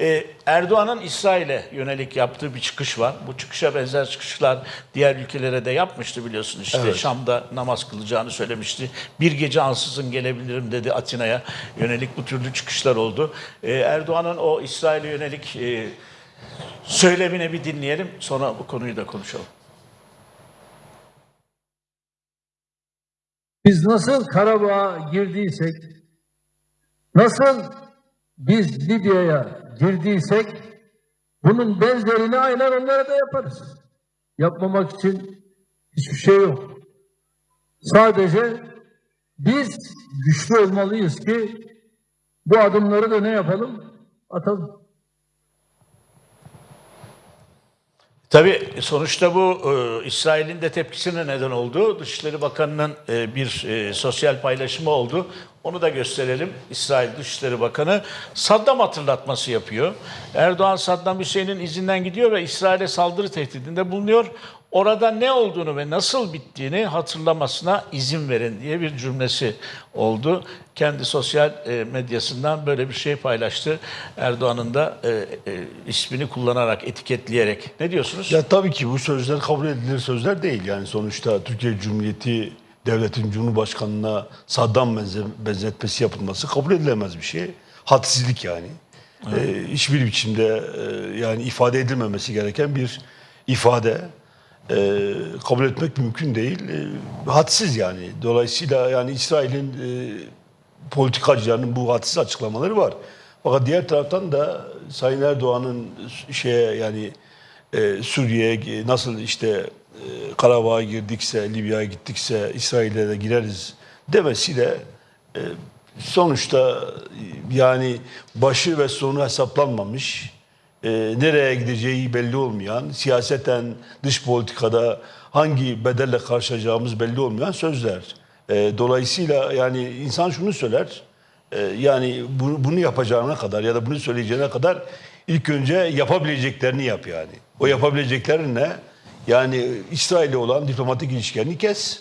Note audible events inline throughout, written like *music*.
Ee, Erdoğan'ın İsrail'e yönelik yaptığı bir çıkış var. Bu çıkışa benzer çıkışlar diğer ülkelere de yapmıştı biliyorsun. İşte Evet. Şam'da namaz kılacağını söylemişti. Bir gece ansızın gelebilirim dedi Atina'ya yönelik bu türlü çıkışlar oldu. Ee, Erdoğan'ın o İsrail'e yönelik e, söylemini bir dinleyelim. Sonra bu konuyu da konuşalım. Biz nasıl Karabağ'a girdiysek, nasıl biz Libya'ya girdiysek, bunun benzerini aynen onlara da yaparız. Yapmamak için hiçbir şey yok. Sadece biz güçlü olmalıyız ki bu adımları da ne yapalım? Atalım. Tabii sonuçta bu e, İsrail'in de tepkisine neden oldu. Dışişleri Bakanı'nın e, bir e, sosyal paylaşımı oldu. Onu da gösterelim. İsrail Dışişleri Bakanı Saddam hatırlatması yapıyor. Erdoğan Saddam Hüseyin'in izinden gidiyor ve İsrail'e saldırı tehdidinde bulunuyor. Orada ne olduğunu ve nasıl bittiğini hatırlamasına izin verin diye bir cümlesi oldu. Kendi sosyal e, medyasından böyle bir şey paylaştı. Erdoğan'ın da e, e, ismini kullanarak, etiketleyerek. Ne diyorsunuz? Ya tabii ki bu sözler kabul edilir sözler değil. Yani sonuçta Türkiye Cumhuriyeti devletin Cumhurbaşkanı'na Saddam benze- benzetmesi yapılması kabul edilemez bir şey. Hadsizlik yani. Ee, hiçbir biçimde e, yani ifade edilmemesi gereken bir ifade. Ee, kabul etmek mümkün değil. Ee, hadsiz yani. Dolayısıyla yani İsrail'in e, politikacılarının bu hadsiz açıklamaları var. Fakat diğer taraftan da Sayın Erdoğan'ın şeye yani e, Suriye'ye nasıl işte e, Karabağ'a girdikse, Libya'ya gittikse İsrail'e de gireriz demesiyle e, sonuçta e, yani başı ve sonu hesaplanmamış, e, nereye gideceği belli olmayan, siyaseten dış politikada hangi bedelle karşılayacağımız belli olmayan sözler. Dolayısıyla yani insan şunu söyler, yani bunu yapacağına kadar ya da bunu söyleyeceğine kadar ilk önce yapabileceklerini yap yani. O yapabileceklerin ne? Yani İsrail'le olan diplomatik ilişkilerini kes.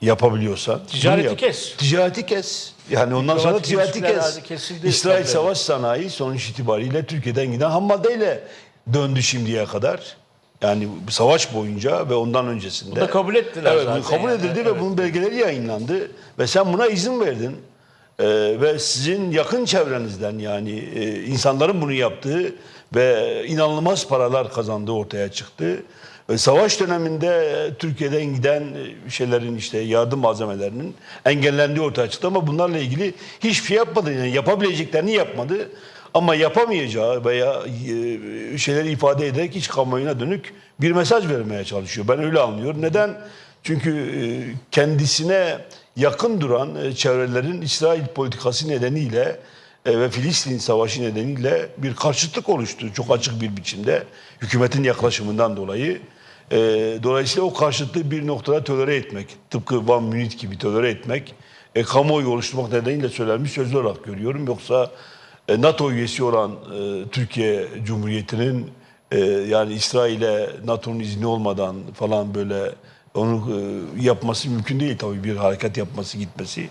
Yapabiliyorsan. bunu Ticareti yap. kes. Ticareti kes. Yani ondan sonra ticareti kes. İsrail savaş sanayi sonuç itibariyle Türkiye'den giden ham maddeyle döndü şimdiye kadar. Yani savaş boyunca ve ondan öncesinde. Bu da kabul ettiler evet, zaten Bu kabul yani, edildi ve evet. bunun belgeleri yayınlandı. Ve sen buna izin verdin. Ee, ve sizin yakın çevrenizden yani e, insanların bunu yaptığı ve inanılmaz paralar kazandığı ortaya çıktı. Ve savaş döneminde e, Türkiye'den giden e, şeylerin işte yardım malzemelerinin engellendiği ortaya çıktı ama bunlarla ilgili hiçbir şey yapmadı. Yani yapabileceklerini yapmadı. Ama yapamayacağı veya e, şeyleri ifade ederek iç kamuoyuna dönük bir mesaj vermeye çalışıyor. Ben öyle anlıyorum. Neden? Çünkü e, kendisine yakın duran e, çevrelerin İsrail politikası nedeniyle e, ve Filistin savaşı nedeniyle bir karşıtlık oluştu çok açık bir biçimde hükümetin yaklaşımından dolayı. E, Dolayısıyla o karşıtlığı bir noktada tolere etmek, tıpkı Van Münih gibi tolere etmek, e, kamuoyu oluşturmak nedeniyle söylenmiş sözler olarak görüyorum. Yoksa e, NATO üyesi olan e, Türkiye Cumhuriyeti'nin e, yani İsrail'e NATO'nun izni olmadan falan böyle onu e, yapması mümkün değil tabii bir hareket yapması gitmesi.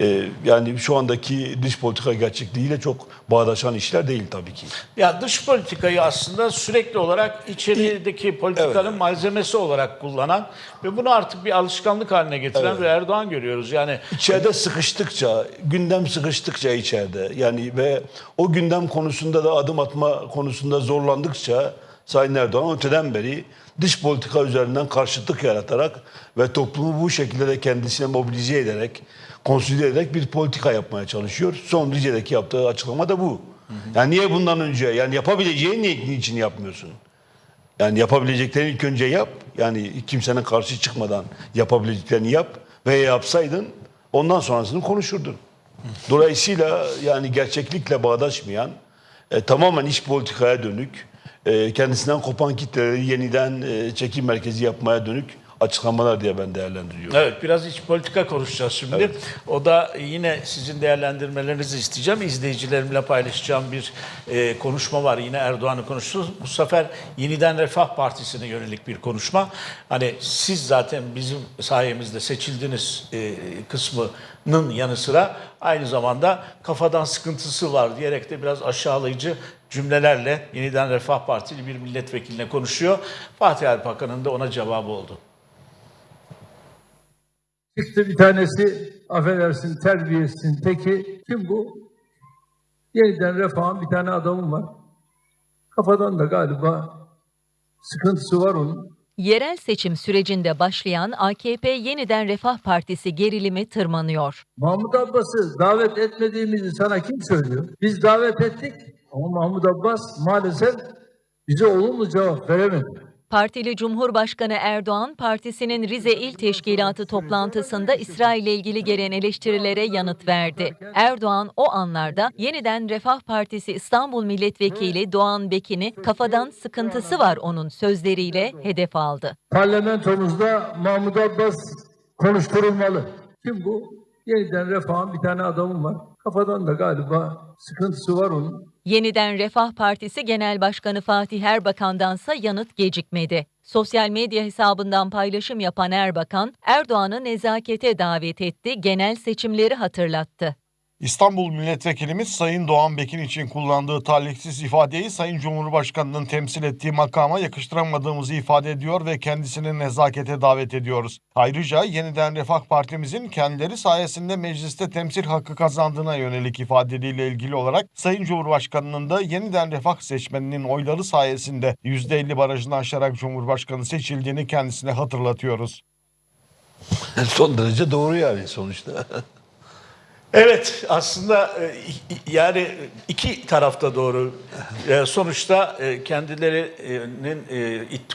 E, yani şu andaki dış politika gerçekliğiyle çok bağdaşan işler değil tabii ki. Ya dış politikayı aslında sürekli olarak içerideki politikanın malzemesi olarak kullanan ve bunu artık bir alışkanlık haline getiren bir Erdoğan görüyoruz. Yani İçeride sıkıştıkça, gündem sıkıştıkça içeride yani ve o gündem konusunda da adım atma konusunda zorlandıkça Sayın Erdoğan öteden beri dış politika üzerinden karşıtlık yaratarak ve toplumu bu şekilde de kendisine mobilize ederek, konsolide ederek bir politika yapmaya çalışıyor. Son Rize'deki yaptığı açıklama da bu. Yani niye bundan önce, yani yapabileceğin ni- niçin yapmıyorsun? Yani yapabileceklerini ilk önce yap. Yani kimsenin karşı çıkmadan yapabileceklerini yap. Ve yapsaydın ondan sonrasını konuşurdun. Dolayısıyla yani gerçeklikle bağdaşmayan, e, tamamen iç politikaya dönük, e, kendisinden kopan kitleleri yeniden e, çekim merkezi yapmaya dönük açıklamalar diye ben değerlendiriyorum. Evet biraz iç politika konuşacağız şimdi. O da yine sizin değerlendirmelerinizi isteyeceğim. İzleyicilerimle paylaşacağım bir e, konuşma var. Yine Erdoğan'ı konuşuyoruz. Bu sefer yeniden Refah Partisi'ne yönelik bir konuşma. Hani siz zaten bizim sayemizde seçildiniz e, kısmının yanı sıra aynı zamanda kafadan sıkıntısı var diyerek de biraz aşağılayıcı cümlelerle yeniden Refah Partili bir milletvekiline konuşuyor. Fatih Erbakan'ın da ona cevabı oldu. Çıktı bir tanesi affedersin terbiyesizin teki. Kim bu? Yeniden refahın bir tane adamım var. Kafadan da galiba sıkıntısı var onun. Yerel seçim sürecinde başlayan AKP Yeniden Refah Partisi gerilimi tırmanıyor. Mahmut Abbas'ı davet etmediğimizi sana kim söylüyor? Biz davet ettik ama Mahmut Abbas maalesef bize olumlu cevap veremedi. Partili Cumhurbaşkanı Erdoğan, partisinin Rize İl Teşkilatı toplantısında İsrail'le ilgili gelen eleştirilere yanıt verdi. Erdoğan o anlarda Yeniden Refah Partisi İstanbul Milletvekili Doğan Bekin'i kafadan sıkıntısı var onun sözleriyle hedef aldı. Parlamentomuzda Mahmut Abbas konuşturulmalı. Kim bu? Yeniden refahın bir tane adamım var. Kafadan da galiba sıkıntısı var onun. Yeniden Refah Partisi Genel Başkanı Fatih Erbakan'dansa yanıt gecikmedi. Sosyal medya hesabından paylaşım yapan Erbakan, Erdoğan'ı nezakete davet etti, genel seçimleri hatırlattı. İstanbul Milletvekilimiz Sayın Doğan Bekin için kullandığı talihsiz ifadeyi Sayın Cumhurbaşkanı'nın temsil ettiği makama yakıştıramadığımızı ifade ediyor ve kendisini nezakete davet ediyoruz. Ayrıca yeniden Refah Partimizin kendileri sayesinde mecliste temsil hakkı kazandığına yönelik ifadeleriyle ilgili olarak Sayın Cumhurbaşkanı'nın da yeniden Refah seçmeninin oyları sayesinde %50 barajını aşarak Cumhurbaşkanı seçildiğini kendisine hatırlatıyoruz. *laughs* Son derece doğru yani sonuçta. *laughs* Evet aslında e, yani iki tarafta doğru. E, Sonuçta e, kendilerinin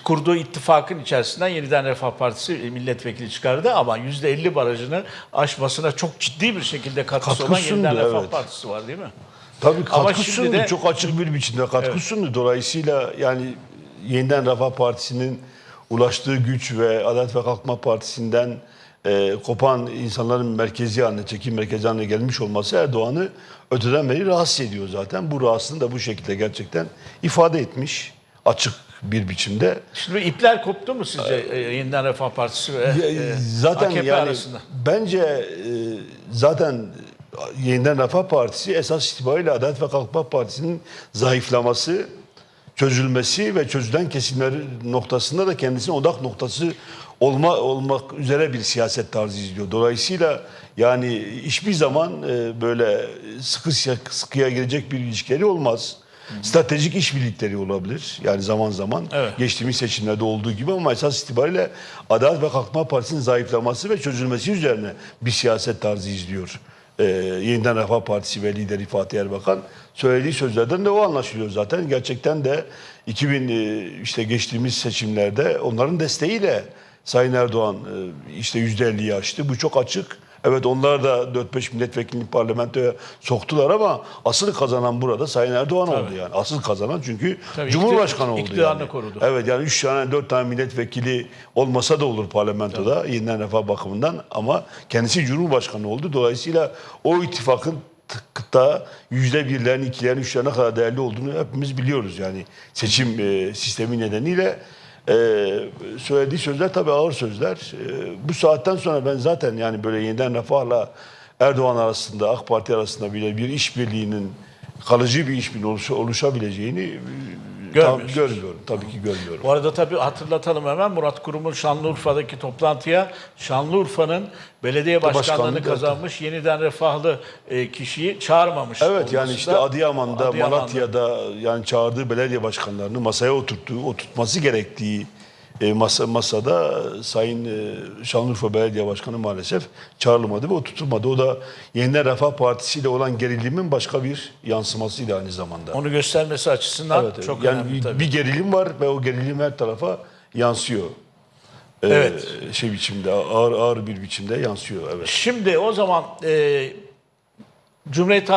kurduğu ittifakın içerisinden yeniden Refah Partisi milletvekili çıkardı ama %50 barajını aşmasına çok ciddi bir şekilde katkısı Katkı olan yeniden sundu, Refah evet. Partisi var değil mi? Tabii katkı sundu. de- Çok açık bir biçimde katkı sundu. Dolayısıyla yani yeniden Refah Partisi'nin ulaştığı güç ve Adalet ve Kalkınma Partisi'nden e, kopan insanların merkezi haline, çekim merkezi haline gelmiş olması Erdoğan'ı öteden beri rahatsız ediyor zaten. Bu rahatsızlığını da bu şekilde gerçekten ifade etmiş açık bir biçimde. Şimdi ipler koptu mu sizce e, yeniden Refah Partisi ve e, zaten AKP yani arasında? bence e, zaten yeniden Refah Partisi esas itibariyle Adalet ve Kalkınma Partisi'nin zayıflaması, çözülmesi ve çözülen kesimler noktasında da kendisinin odak noktası olma olmak üzere bir siyaset tarzı izliyor. Dolayısıyla yani hiçbir zaman e, böyle sıkı sıkıya girecek bir ilişkileri olmaz. Stratejik işbirlikleri olabilir. Yani zaman zaman Evet. geçtiğimiz seçimlerde olduğu gibi ama esas itibariyle Adalet ve Kalkınma Partisi'nin zayıflaması ve çözülmesi üzerine bir siyaset tarzı izliyor. Ee, Yeniden Refah Partisi ve lideri Fatih Erbakan söylediği sözlerden de o anlaşılıyor zaten. Gerçekten de 2000 e, işte geçtiğimiz seçimlerde onların desteğiyle Sayın Erdoğan e, işte %50'yi aştı. Bu çok açık. Evet onlar da 4-5 milletvekilini parlamentoya soktular ama asıl kazanan burada Sayın Erdoğan oldu yani. Asıl kazanan çünkü Tabii, Cumhurbaşkanı iktidar- oldu yani. korudu. Evet yani 3 tane 4 tane milletvekili olmasa da olur parlamentoda yeniden refah bakımından ama kendisi Cumhurbaşkanı oldu. Dolayısıyla o ittifakın tıkta yüzde birlerin, ikilerin, üçlerin ne kadar değerli olduğunu hepimiz biliyoruz yani seçim e, sistemi nedeniyle. E, söylediği sözler tabii ağır sözler. E, bu saatten sonra ben zaten yani böyle yeniden refahla Erdoğan arasında, AK Parti arasında bile bir işbirliğinin kalıcı bir işbirliği oluş- oluşabileceğini e, tam Görmüyorsunuz. görmüyorum. Tabii ki görmüyorum. Bu arada tabii hatırlatalım hemen Murat Kurum'un Şanlıurfa'daki toplantıya Şanlıurfa'nın belediye başkanlığını Başkanlığı da- kazanmış yeniden refahlı e, kişiyi çağırmamış. Evet yani işte da Adıyaman'da, Adıyaman'da. Malatya'da yani çağırdığı belediye başkanlarını masaya oturttuğu, oturtması gerektiği e, masa, masada Sayın e, Şanlıurfa Belediye Başkanı maalesef çağrılmadı ve oturtulmadı. O da Yeniden Refah Partisi ile olan gerilimin başka bir yansımasıydı aynı zamanda. Onu göstermesi açısından Evet, çok yani önemli bir, tabii. bir gerilim var ve o gerilim her tarafa yansıyor. Ee, Evet. Şey biçimde, ağır ağır bir biçimde yansıyor. Evet. Şimdi o zaman e, Cumhuriyet